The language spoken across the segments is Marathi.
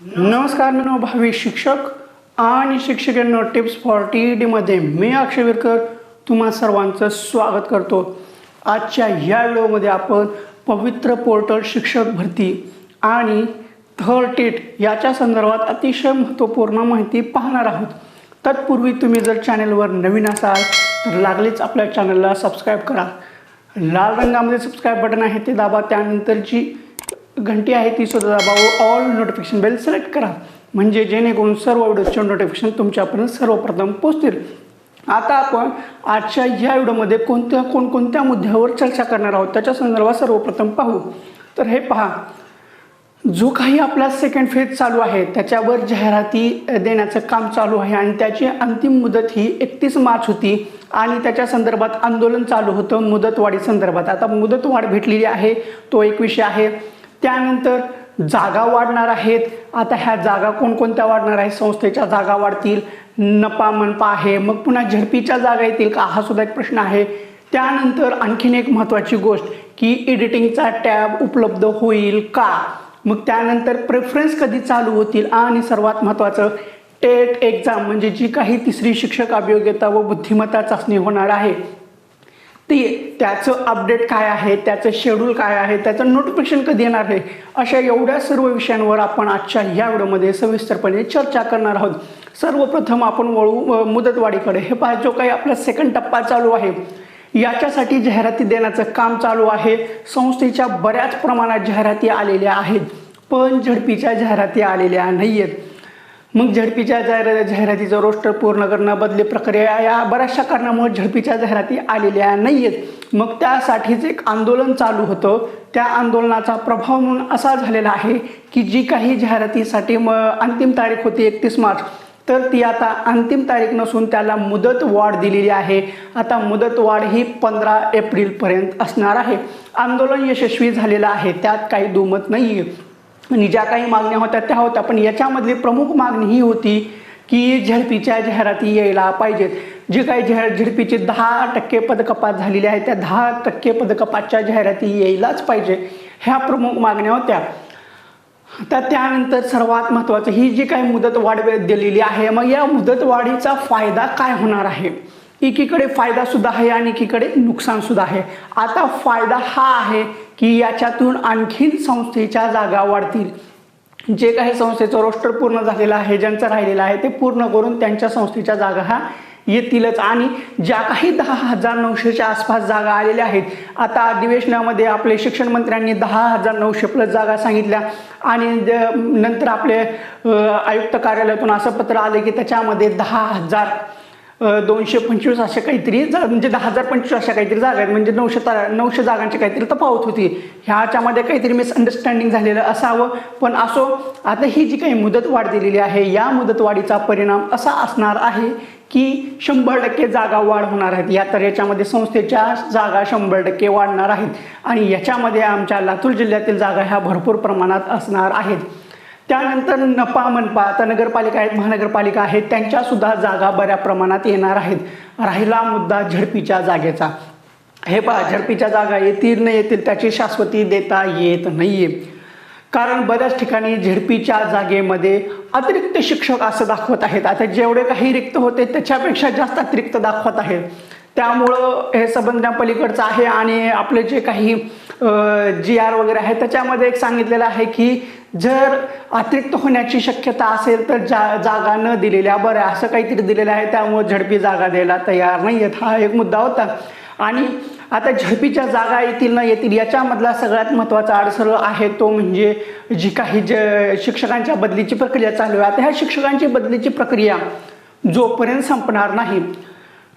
नमस्कार मी भावी शिक्षक आणि शिक्षकांना टिप्स फॉर टी ई डीमध्ये मी अक्षय विरकर तुम्हा सर्वांचं स्वागत करतो. आजच्या या व्हिडिओमध्ये आपण पवित्र पोर्टल शिक्षक भरती आणि थर्ड टेट याच्या संदर्भात अतिशय महत्त्वपूर्ण माहिती पाहणार आहोत. तत्पूर्वी तुम्ही जर चॅनलवर नवीन असाल तर लागलीच आपल्या चॅनलला सबस्क्राईब करा. लाल रंगामध्ये सबस्क्राईब बटन आहे ते दाबा. त्यानंतर जी घंटी आहे ती सुद्धा दाबावं. ऑल नोटिफिकेशन बेल सिलेक्ट करा. म्हणजे जेणेकरून सर्व व्हिडिओचे नोटिफिकेशन तुमच्यापर्यंत सर्वप्रथम पोहोचतील. आता आपण आजच्या या व्हिडिओमध्ये कोणत्या कोणकोणत्या मुद्द्यावर चर्चा करणार आहोत त्याच्या संदर्भात सर्वप्रथम पाहू. तर हे पहा. जो काही आपला सेकंड फेज चालू आहे त्याच्यावर जाहिराती देण्याचं काम चालू आहे आणि त्याची अंतिम मुदत ही एकतीस मार्च होती आणि त्याच्या संदर्भात आंदोलन चालू होतं मुदतवाढी संदर्भात. आता मुदतवाढ भेटलेली आहे तो एक विषय आहे. त्यानंतर जागा वाढणार आहेत. आता ह्या जागा कोणकोणत्या वाढणार आहेत? संस्थेच्या जागा वाढतील. नपा मनपा आहे. मग पुन्हा झडपीच्या जागा येतील का? हा सुद्धा एक प्रश्न आहे. त्यानंतर आणखीन एक महत्त्वाची गोष्ट की एडिटिंगचा टॅब उपलब्ध होईल का? मग त्यानंतर प्रेफरन्स कधी चालू होतील? आणि सर्वात महत्त्वाचं टेट एक्झाम म्हणजे जी काही तिसरी शिक्षक अभियोग्यता व बुद्धिमत्ता चाचणी होणार आहे ते त्याचं अपडेट काय आहे त्याचं शेड्यूल काय आहे त्याचं नोटिफिकेशन कधी येणार आहे अशा एवढ्या सर्व विषयांवर आपण आजच्या या व्हिडिओमध्ये सविस्तरपणे चर्चा करणार आहोत. सर्वप्रथम आपण वळू मुदतवाढीकडे. हे पहा जो काही आपला सेकंड टप्पा चालू आहे याच्यासाठी जाहिराती देण्याचं काम चालू आहे. संस्थेच्या बऱ्याच प्रमाणात जाहिराती आलेल्या आहेत पण झडपीच्या जाहिराती आलेल्या नाही आहेत मग झडपीच्या जाहिरा जाहिरातीचं रोस्टर पूर्ण करणं बदली प्रक्रिया या बऱ्याचशा कारणामुळे झडपीच्या जाहिराती आलेल्या नाही आहेत मग त्यासाठीच एक आंदोलन चालू होतं. त्या आंदोलनाचा प्रभाव म्हणून असा झालेला आहे की जी काही जाहिरातीसाठी म अंतिम तारीख होती एकतीस मार्च. तर ती आता अंतिम तारीख नसून त्याला मुदत वाढ दिलेली आहे. आता मुदत वाढ ही पंधरा एप्रिलपर्यंत असणार आहे. आंदोलन यशस्वी झालेलं आहे. त्यात काही दुमत नाही आहे आणि ज्या काही मागण्या होत्या त्या होत्या. पण याच्यामधली प्रमुख मागणी ही होती की झडपीच्या जाहिराती यायला पाहिजेत. जे काही जाहिर झडपीचे दहा टक्के पदकपात झालेली आहे त्या दहा टक्के पदकपातच्या जाहिराती यायलाच पाहिजे. ह्या प्रमुख मागण्या होत्या. तर त्यानंतर सर्वात महत्त्वाचं ही जी काही मुदत वाढ दिलेली आहे मग या मुदतवाढीचा फायदा काय होणार आहे? एकीकडे फायदा सुद्धा आहे आणि एकीकडे नुकसान सुद्धा आहे. आता फायदा हा आहे की याच्यातून आणखीन संस्थेच्या जागा वाढतील. जे काही संस्थेचं रोस्टर पूर्ण झालेलं आहे ज्यांचं राहिलेलं आहे ते पूर्ण करून त्यांच्या संस्थेच्या जागा ह्या येतीलच. आणि ज्या काही दहा हजार नऊशेच्या आसपास जागा आलेल्या आहेत आता अधिवेशनामध्ये आपले शिक्षण मंत्र्यांनी दहा हजार नऊशे प्लस जागा सांगितल्या. आणि नंतर आपले आयुक्त कार्यालयातून असं पत्र आलं की त्याच्यामध्ये दहा हजार दोनशे पंचवीस अशा काहीतरी जा म्हणजे दहा हजार पंचवीस अशा काहीतरी जागा आहेत. म्हणजे नऊशे ता नऊशे जागांची काहीतरी तफावत होती. ह्याच्यामध्ये काहीतरी मिसअंडरस्टँडिंग झालेलं असावं. पण असो आता ही जी काही मुदत वाढ दिलेली आहे या मुदतवाढीचा परिणाम असा असणार आहे की शंभर टक्के जागा वाढ होणार आहेत. या तर याच्यामध्ये संस्थेच्या जागा शंभर टक्के वाढणार आहेत. आणि याच्यामध्ये आमच्या लातूर जिल्ह्यातील जागा ह्या भरपूर प्रमाणात असणार आहेत. त्यानंतर नपा मनपा आता नगरपालिका आहेत महानगरपालिका आहेत त्यांच्यासुद्धा जागा बऱ्या प्रमाणात येणार आहेत. राहिला मुद्दा झडपीच्या जागेचा. हे पहा झडपीच्या जागा येतील न येतील त्याची शाश्वती देता येत नाहीये. कारण बऱ्याच ठिकाणी झडपीच्या जागेमध्ये अतिरिक्त शिक्षक असं दाखवत आहेत. आता जेवढे काही रिक्त होते त्याच्यापेक्षा जास्त अतिरिक्त दाखवत आहेत. त्यामुळं हे संबंधापलीकडचं आहे आणि आपले जे काही जी आर वगैरे आहे त्याच्यामध्ये एक सांगितलेलं आहे की जर अतिरिक्त होण्याची शक्यता असेल तर जा जागा न दिलेल्या बऱ्या असं काहीतरी दिलेलं आहे त्यामुळे झडपी जागा द्यायला तयार नाही आहेत हा एक मुद्दा होता. आणि आता झडपीच्या जागा येतील न येतील याच्यामधला सगळ्यात महत्त्वाचा अडसर आहे तो म्हणजे जी काही ज शिक्षकांच्या बदलीची प्रक्रिया चालू आहे. आता ह्या शिक्षकांची बदलीची प्रक्रिया जोपर्यंत संपणार नाही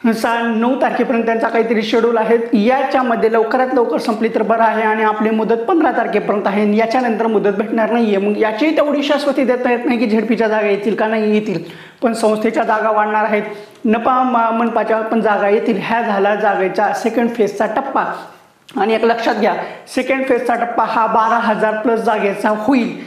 सा नऊ तारखेपर्यंत त्यांचा काहीतरी शेड्यूल आहे. याच्यामध्ये लवकरात लवकर संपली तर बरं आहे आणि आपली मुदत पंधरा तारखेपर्यंत आहे. याच्यानंतर मुदत भेटणार नाही आहे मग याचीही तेवढी शाश्वती देता येत नाही की झेडपीच्या जागा येतील का नाही येतील. पण संस्थेच्या जागा वाढणार आहेत. नपा मनपाच्या पण जागा येतील. ह्या झाला जागेचा सेकंड फेजचा टप्पा. आणि एक लक्षात घ्या सेकंड फेजचा टप्पा हा बारा हजार प्लस जागेचा होईल.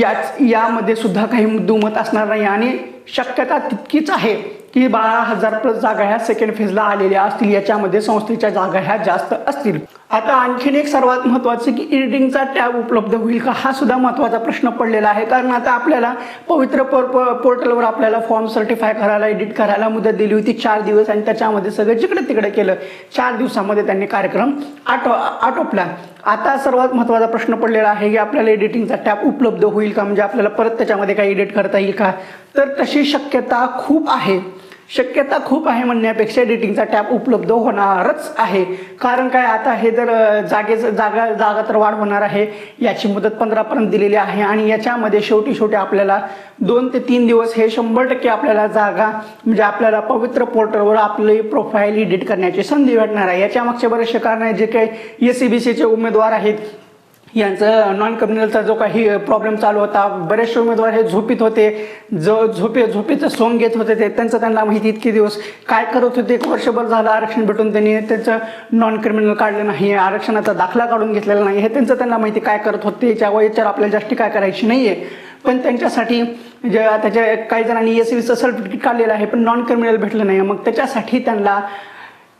याच यामध्ये सुद्धा काही दुमत असणार नाही. आणि शक्यता तितकीच आहे. की बारा हजार प्लस जागा ह्या सेकंड फेजला आलेल्या असतील याच्यामध्ये संस्थेच्या जागा ह्या जास्त असतील. आता आणखीन एक सर्वात महत्त्वाचं की एडिटिंगचा टॅब उपलब्ध होईल का हा सुद्धा महत्त्वाचा प्रश्न पडलेला आहे. कारण आता आपल्याला पवित्र पोर पोर्टलवर आपल्याला फॉर्म सर्टिफाय करायला एडिट करायला मुदत दिली होती चार दिवस आणि त्याच्यामध्ये सगळं जिकडे तिकडे केलं. चार दिवसामध्ये त्यांनी कार्यक्रम आटो आटोपला. आता सर्वात महत्त्वाचा प्रश्न पडलेला आहे की आपल्याला एडिटिंगचा टॅब उपलब्ध होईल का म्हणजे आपल्याला परत त्याच्यामध्ये काही एडिट करता येईल का? तर तशी शक्यता खूप आहे. शक्यता खूप आहे म्हणण्यापेक्षा एडिटिंगचा टॅब उपलब्ध होणारच आहे. कारण काय आता हे जर जागेचं जागा जागा तर वाढ होणार आहे याची मुदत पंधरापर्यंत दिलेली आहे आणि याच्यामध्ये शेवटी शेवटी आपल्याला दोन ते तीन दिवस हे शंभर टक्के आपल्याला जागा म्हणजे आपल्याला पवित्र पोर्टलवर आपली प्रोफाईल एडिट करण्याची संधी भेटणार आहे. याच्या मागचे बरेचसे कारण आहे जे काही एस सी बी सीचे उमेदवार आहेत यांचं नॉन कम्युनलचा जो काही प्रॉब्लेम चालू होता बरेचसे उमेदवार हे झोपीत होते. जो झोपे झोपेचं सोंग घेत होते ते त्यांचं त्यांना माहिती इतके दिवस. काय करत होते? एक वर्षभर झालं आरक्षण भेटून त्यांनी त्यांचं नॉन क्रिमिनल काढलं नाही आरक्षणाचा दाखला काढून घेतलेला नाही. हे त्यांचं त्यांना माहिती काय करत होते? याच्यावर याच्यावर आपल्याला जास्ती काय करायची नाही आहे पण त्यांच्यासाठी जे त्याच्या काही जणांनी एस सीचं सर्टिफिकेट काढलेलं आहे पण नॉन क्रिमिनल भेटलं नाही. मग त्याच्यासाठी त्यांना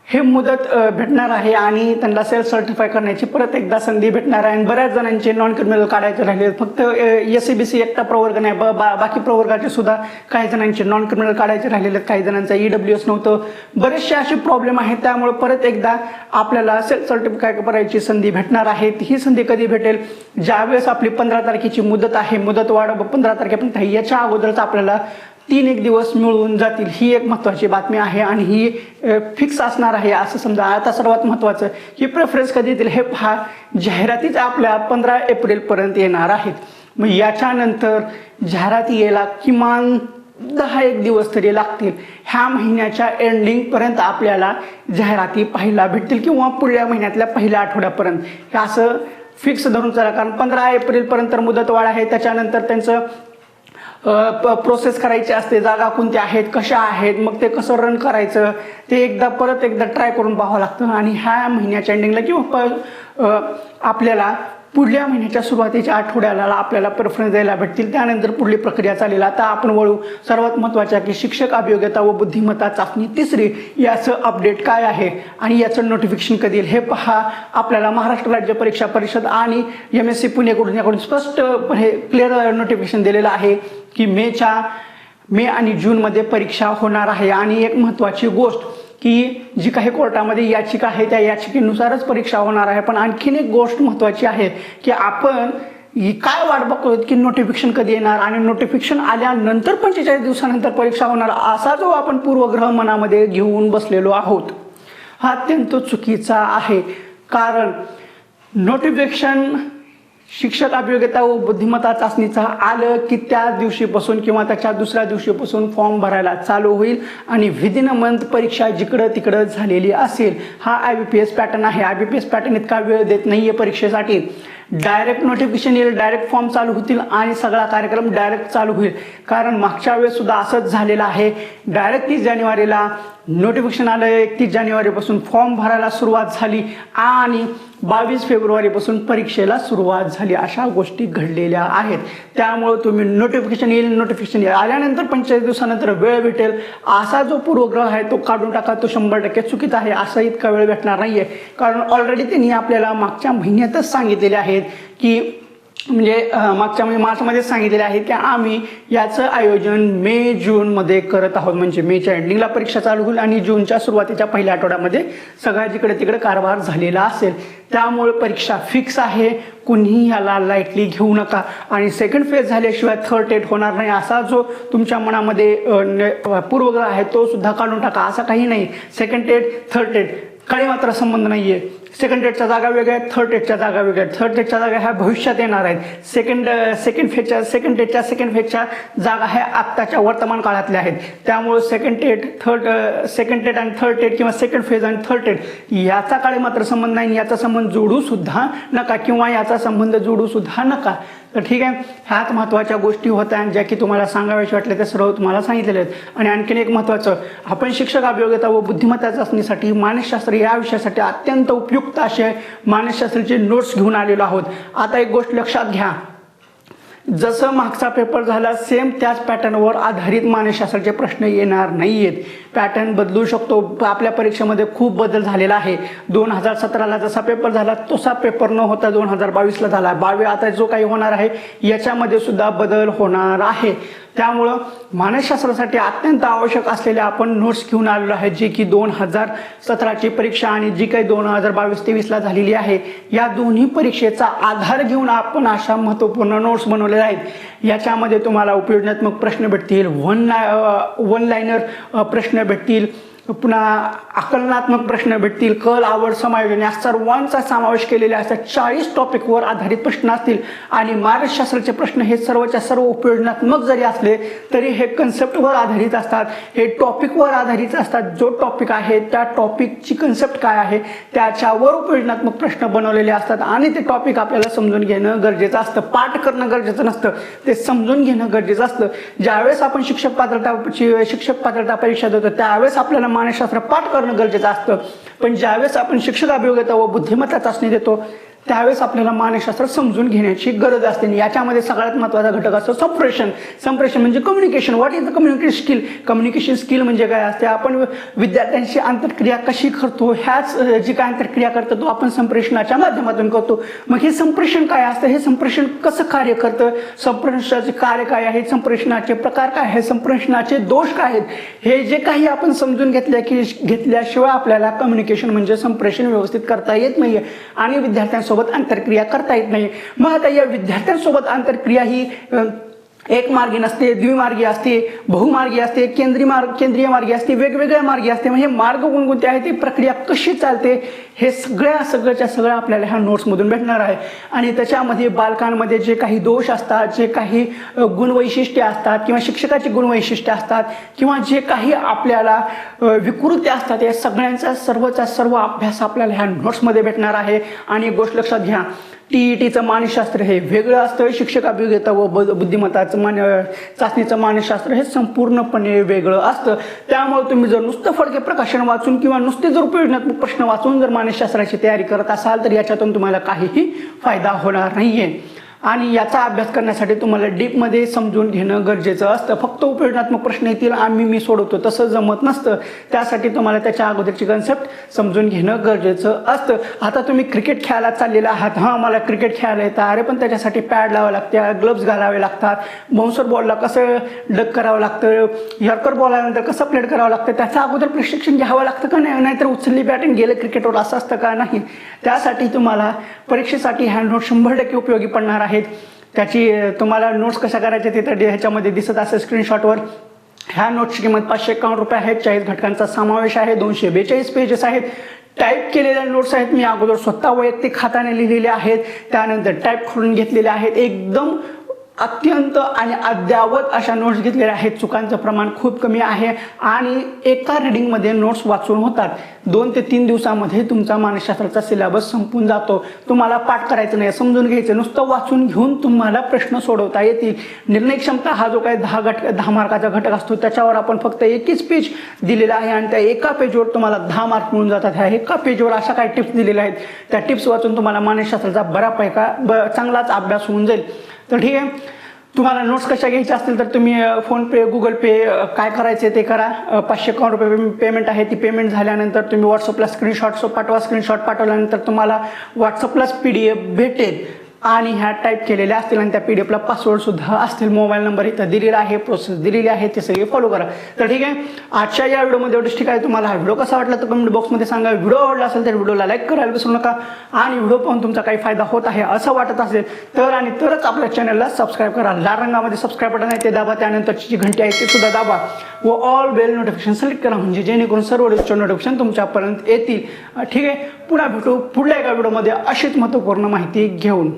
हे मुदत भेटणार आहे आणि त्यांना सेल्फ सर्टिफाय करण्याची परत एकदा संधी भेटणार आहे. आणि बऱ्याच जणांचे नॉन क्रिमिनल काढायचे राहिले फक्त एस सी बी सी एकटा प्रवर्ग नाही बा- बाकी प्रवर्गाचे सुद्धा काही जणांचे नॉन क्रिमिनल काढायचे राहिलेले आहेत, काही जणांचं ई डब्ल्यू एस नव्हतं. बरेचसे असे प्रॉब्लेम आहेत. त्यामुळे परत एकदा आपल्याला सेल्फ सर्टिफाय करायची संधी भेटणार आहे. ही संधी कधी भेटेल? ज्यावेळेस आपली पंधरा तारखेची मुदत आहे. मुदत वाढ पंधरा तारखेपर्यंत आहे. याच्या अगोदरच आपल्याला तीन एक दिवस मिळून जातील ही एक महत्त्वाची बातमी आहे आणि ही फिक्स असणार आहे असं समजा. आता सर्वात महत्त्वाचं ही प्रेफरन्स कधी येतील हे पहा. जाहिरातीच आपल्या पंधरा एप्रिलपर्यंत येणार आहेत. मग याच्यानंतर जाहिराती यायला किमान दहा एक दिवस तरी लागतील. ह्या महिन्याच्या एंडिंगपर्यंत आपल्याला जाहिराती पाहायला भेटतील किंवा पुढल्या महिन्यातल्या पहिल्या आठवड्यापर्यंत. हे असं फिक्स धरून चला कारण पंधरा एप्रिलपर्यंत मुदतवाढ आहे. त्याच्यानंतर त्यांचं प्रोसेस करायची असते जागा कोणत्या आहेत कशा आहेत मग ते कसं रन करायचं ते एकदा परत एकदा ट्राय करून पाहावं लागतं. आणि ह्या महिन्याच्या एंडिंगला किंवा आपल्याला पुढल्या महिन्याच्या सुरुवातीच्या आठवड्याला आपल्याला प्रेफरन्स द्यायला भेटतील. त्यानंतर पुढली प्रक्रिया चालेल. आता आपण वळू सर्वात महत्त्वाच्या की शिक्षक अभियोग्यता व बुद्धिमत्ता चाचणी तिसरी याचं अपडेट काय आहे आणि याचं नोटिफिकेशन कधी येईल हे पहा. आपल्याला महाराष्ट्र राज्य परीक्षा परिषद आणि एम एस सी पुणेकडून याकडून स्पष्ट हे क्लिअर नोटिफिकेशन दिलेलं आहे की मेच्या मे आणि जूनमध्ये परीक्षा होणार आहे. आणि एक महत्त्वाची गोष्ट की जी काही कोर्टामध्ये याचिका आहे त्या याचिकेनुसारच परीक्षा होणार आहे. पण आणखीन एक गोष्ट महत्त्वाची आहे की आपण ही काय वाट बघतो की नोटिफिकेशन कधी येणार? आणि नोटिफिकेशन आल्यानंतर पंचेचाळीस दिवसानंतर परीक्षा होणार असा जो आपण पूर्वग्रह मनामध्ये घेऊन बसलेलो आहोत हा अत्यंत चुकीचा आहे. कारण नोटिफिकेशन शिक्षक अभियोग्यता व बुद्धिमत्ता चाचणीचा आलं की त्या दिवशीपासून किंवा त्याच्या दुसऱ्या दिवशीपासून फॉर्म भरायला चालू होईल आणि विदिन अ मंथ परीक्षा जिकडं तिकडं झालेली असेल हा I B P S pattern आहे. I B P S pattern इतका वेळ देत नाही आहे परीक्षेसाठी. डायरेक्ट नोटिफिकेशन येईल डायरेक्ट फॉर्म चालू होतील आणि सगळा कार्यक्रम डायरेक्ट चालू होईल. कारण मागच्या वेळेस सुद्धा असंच झालेलं आहे. डायरेक्ट तीस जानेवारीला नोटिफिकेशन आलं एकतीस जानेवारीपासून फॉर्म भरायला सुरुवात झाली आणि बावीस फेब्रुवारीपासून परीक्षेला सुरुवात झाली. अशा गोष्टी घडलेल्या आहेत. त्यामुळे तुम्ही नोटिफिकेशन येईल नोटिफिकेशन येईल. आल्यानंतर पंचेचाळीस दिवसानंतर वेळ भेटेल. असा जो पूर्वग्रह आहे तो काढून टाका. तो शंभर टक्के चुकीत आहे. असा इतका वेळ भेटणार नाही आहे कारण ऑलरेडी त्यांनी आपल्याला मागच्या महिन्यातच सांगितलेले आहेत की म्हणजे मागच्या म्हणजे मार्चमध्ये सांगितलेले आहे की आम्ही याचं आयोजन मे जूनमध्ये करत आहोत. म्हणजे मेच्या एंडिंगला परीक्षा चालू होईल आणि जूनच्या सुरुवातीच्या पहिल्या आठवड्यामध्ये सगळ्या जिकडे तिकडे कारभार झालेला असेल त्यामुळे परीक्षा फिक्स आहे. कुणीही याला लाईटली घेऊ नका. आणि सेकंड फेज झाल्याशिवाय थर्ड टेट होणार नाही. असा जो तुमच्या मनामध्ये पूर्वग्रह आहे तो सुद्धा काढून टाका. असा काही नाही. सेकंड टेट थर्ड टेट काही मात्र संबंध नाही आहे सेकंड डेटच्या जागा वेगळ्या आहेत थर्ड डेटच्या जागा वेगळ्या आहेत. थर्ड डेटच्या जागा ह्या भविष्यात येणार आहेत. सेकंड सेकंड फेजच्या सेकंड डेटच्या सेकंड फेजच्या जागा ह्या आत्ताच्या वर्तमान काळातल्या आहेत. त्यामुळे second date third second date आणि थर्ड डेट किंवा सेकंड फेज आणि थर्ड डेट याचा काळे मात्र संबंध नाही. याचा संबंध जोडू सुद्धा नका किंवा याचा संबंध जोडू सुद्धा नका. तर ठीक आहे. ह्याच महत्त्वाच्या गोष्टी होत्या आणि ज्या की तुम्हाला सांगाव्याशी वाटल्या त्या सर्व तुम्हाला सांगितलेल्या आहेत. आणि आणखीन एक महत्त्वाचं आपण शिक्षक अभियोग्यता व बुद्धिमत्ता चाचणीसाठी मानसशास्त्र या विषयासाठी अत्यंत उपयुक्त असे मानसशास्त्राचे नोट्स घेऊन आलेलो आहोत. आता एक गोष्ट लक्षात घ्या. जसं मागचा पेपर झाला सेम त्याच पॅटर्नवर आधारित मानसशास्त्राचे प्रश्न येणार नाही आहेत पॅटर्न बदलू शकतो. आपल्या परीक्षेमध्ये खूप बदल झालेला आहे. दोन हजार सतराला जसा पेपर झाला तसा पेपर न होता दोन हजार बावीसला झाला. बावी आता जो काही होणार आहे याच्यामध्ये सुद्धा बदल होणार आहे. त्यामुळं मानसशास्त्रासाठी अत्यंत आवश्यक असलेले आपण नोट्स घेऊन आलेलो आहे जे की दोन हजार सतराची परीक्षा आणि जी काही दोन हजार बावीस तेवीसला झालेली आहे या दोन्ही परीक्षेचा आधार घेऊन आपण अशा महत्त्वपूर्ण नोट्स बनवलेल्या आहेत. याच्यामध्ये तुम्हाला उपयोजनात्मक प्रश्न भेटतील वन वन लाईनर प्रश्न भेटतील पुन्हा आकलनात्मक प्रश्न भेटतील कल आवड समायोजन या सर्वांचा समावेश केलेले असतात चाळीस टॉपिकवर आधारित प्रश्न असतील. आणि मार्गशास्त्राचे प्रश्न हे सर्वच्या सर्व उपयोजनात्मक जरी असले तरी हे कन्सेप्टवर आधारित असतात. हे टॉपिकवर आधारित असतात. जो टॉपिक आहे त्या टॉपिकची कन्सेप्ट काय आहे त्याच्यावर उपयोजनात्मक प्रश्न बनवलेले असतात. आणि ते टॉपिक आपल्याला समजून घेणं गरजेचं असतं. पाठ करणं गरजेचं नसतं. ते समजून घेणं गरजेचं असतं. ज्यावेळेस आपण शिक्षक पात्रताची शिक्षक पात्रता परीक्षा देतो त्यावेळेस आपल्याला मानसशास्त्र पाठ करणं गरजेचं असतं. पण ज्यावेळेस आपण शिक्षक अभियोग्यता व बुद्धिमत्ता चाचणी देतो त्यावेळेस आपल्याला मानसशास्त्र समजून घेण्याची गरज असते. आणि याच्यामध्ये सगळ्यात महत्त्वाचा घटक असतो संप्रेषण संप्रेषण म्हणजे communication what is the communication skill communication skill म्हणजे काय असते? आपण विद्यार्थ्यांशी आंतरक्रिया कशी करतो? ह्याच जी काय आंतरक्रिया करतो तो आपण संप्रेषणाच्या माध्यमातून करतो. मग हे संप्रेषण काय असतं? हे संप्रेषण कसं कार्य करतं? संप्रेषणाचे कार्य काय आहे संप्रेषणाचे प्रकार काय आहे संप्रेषणाचे दोष काय आहेत? हे जे काही आपण समजून घेतल्या की घेतल्याशिवाय आपल्याला कम्युनिकेशन म्हणजे संप्रेषण व्यवस्थित करता येत नाहीये. आणि विद्यार्थ्यांसोबत आंतरक्रिया करता येत नाही. मग आता या विद्यार्थ्यांसोबत आंतरक्रिया ही एक मार्गी नसते द्विमार्गी असते बहुमार्गी असते केंद्रीय मार्ग केंद्रीय मार्गी असते वेगवेगळ्या मार्गी असते. म्हणजे मार्ग कोणकोणते आहे ती प्रक्रिया कशी चालते हे सगळ्या सगळ्याच्या सगळ्या आपल्याला ह्या नोट्समधून भेटणार आहे. आणि त्याच्यामध्ये बालकांमध्ये जे काही दोष असतात जे काही गुणवैशिष्ट्ये असतात किंवा शिक्षकाची गुणवैशिष्ट्ये असतात किंवा जे काही आपल्याला विकृत्या असतात या सगळ्यांचा सर्वचा सर्व अभ्यास आपल्याला ह्या नोट्समध्ये भेटणार आहे. आणि एक गोष्ट लक्षात घ्या टी ई टीचं मानसशास्त्र हे वेगळं असतं. शिक्षकाभियोग्यता व ब- बुद्धिमत्ताचं मान चाचणीचं मानसशास्त्र हे संपूर्णपणे वेगळं असतं. त्यामुळे तुम्ही जर नुसतं फडके प्रकाशन वाचून किंवा नुसते जर उपयोजनात्मक प्रश्न वाचून जर मानसशास्त्राची तयारी करत असाल तर याच्यातून तुम्हाला काहीही फायदा होणार नाही आहे आणि याचा अभ्यास करण्यासाठी तुम्हाला डीपमध्ये समजून घेणं गरजेचं असतं. फक्त उपयोजनात्मक प्रश्न येतील आम्ही मी सोडवतो. तसं जमत नसतं. त्यासाठी तुम्हाला त्याच्या अगोदरची कन्सेप्ट समजून घेणं गरजेचं असतं. आता तुम्ही क्रिकेट खेळायला चाललेला आहात. हां मला क्रिकेट खेळायला येतं. अरे पण त्याच्यासाठी पॅड लावावे लागते ग्लव्स घालावे लागतात. बाउन्सर बॉलला कसं डक करावं लागतं? यॉर्कर बॉल आल्यानंतर कसं प्लेट करावं लागतं? त्याचं अगोदर प्रशिक्षण घ्यावं लागतं का नाही? नाहीतर उचलली बॅटिंग गेलं क्रिकेटवर असं असतं का नाही? त्यासाठी तुम्हाला परीक्षेसाठी हँडनोट शंभर टक्के उपयोगी पडणार आहे. आहेत. त्याची तुम्हाला नोट्स कशा करायच्या ते तर ह्याच्यामध्ये दिसत असेल स्क्रीनशॉटवर ह्या नोट्सची किंमत पाचशे एकावन्न रुपये आहेत. चाळीस घटकांचा समावेश आहे. दोनशे बेचाळीस पेजेस आहेत. टाईप केलेल्या नोट्स आहेत. मी अगोदर स्वतः वैयक्तिक खात्याने लिहिलेले आहेत. त्यानंतर टाईप करून घेतलेले आहेत. एकदम अत्यंत आणि अद्यावत अशा नोट्स घेतलेल्या आहेत. चुकांचं प्रमाण खूप कमी आहे आणि एका रिडिंगमध्ये नोट्स वाचून होतात. दोन ते तीन दिवसामध्ये तुमचा मानसशास्त्राचा सिलेबस संपून जातो. तुम्हाला पाठ करायचं नाही समजून घ्यायचं नुसतं वाचून घेऊन तुम्हाला प्रश्न सोडवता येतील. निर्णय क्षमता हा जो काही दहा घटक दहा मार्काचा घटक असतो त्याच्यावर आपण फक्त एकच पेज दिलेला आहे आणि त्या एका पेजवर तुम्हाला दहा मार्क मिळून जातात. ह्या एका पेजवर अशा काही टिप्स दिलेल्या आहेत. त्या टिप्स वाचून तुम्हाला मानसशास्त्राचा बऱ्यापैका ब चांगलाच अभ्यास होऊन जाईल. तर ठीक आहे. तुम्हाला नोट्स कशा घ्यायच्या असतील तर तुम्ही फोनपे गुगल पे काय करायचे ते करा. पाचशे एकावन्न रुपये पेमेंट आहे ती पेमेंट झाल्यानंतर तुम्ही व्हॉट्सअपला स्क्रीनशॉट पाठवा स्क्रीनशॉट पाठवल्यानंतर तुम्हाला व्हॉट्सअपलाच पी डी एफ भेटेल. आणि ह्या टाईप केलेल्या असतील आणि त्या पी डी एफला पासवर्डसुद्धा असतील. मोबाईल नंबर इथं दिलेला आहे प्रोसेस दिलेली आहे ते सगळे फॉलो करा. तर ठीक आहे आजच्या या व्हिडिओमध्ये एवढंच. ठीक आहे तुम्हाला हा व्हिडिओ कसा वाटला तर कमेंट बॉक्समध्ये सांगा. व्हिडिओ आवडला असेल तर व्हिडिओला लाईक करायला विसरू नका. आणि व्हिडिओ पाहून तुमचा काही फायदा होत आहे असं वाटत असेल तर आणि तरच आपल्या चॅनलला सबस्क्राईब करा. लाल रंगामध्ये सबस्क्राईब बटन आहे ते दाबा. त्यानंतरची जी घंटी आहे ती सुद्धा दाबा. व ऑल बेल नोटिफिकेशन सिलेक्ट करा. म्हणजे जेणेकरून सर्व व्हिडिओचे नोटिफिकेशन तुमच्यापर्यंत येतील. ठीक आहे पुन्हा भेटू पुढल्या एका व्हिडिओमध्ये अशीच महत्त्वपूर्ण माहिती घेऊन.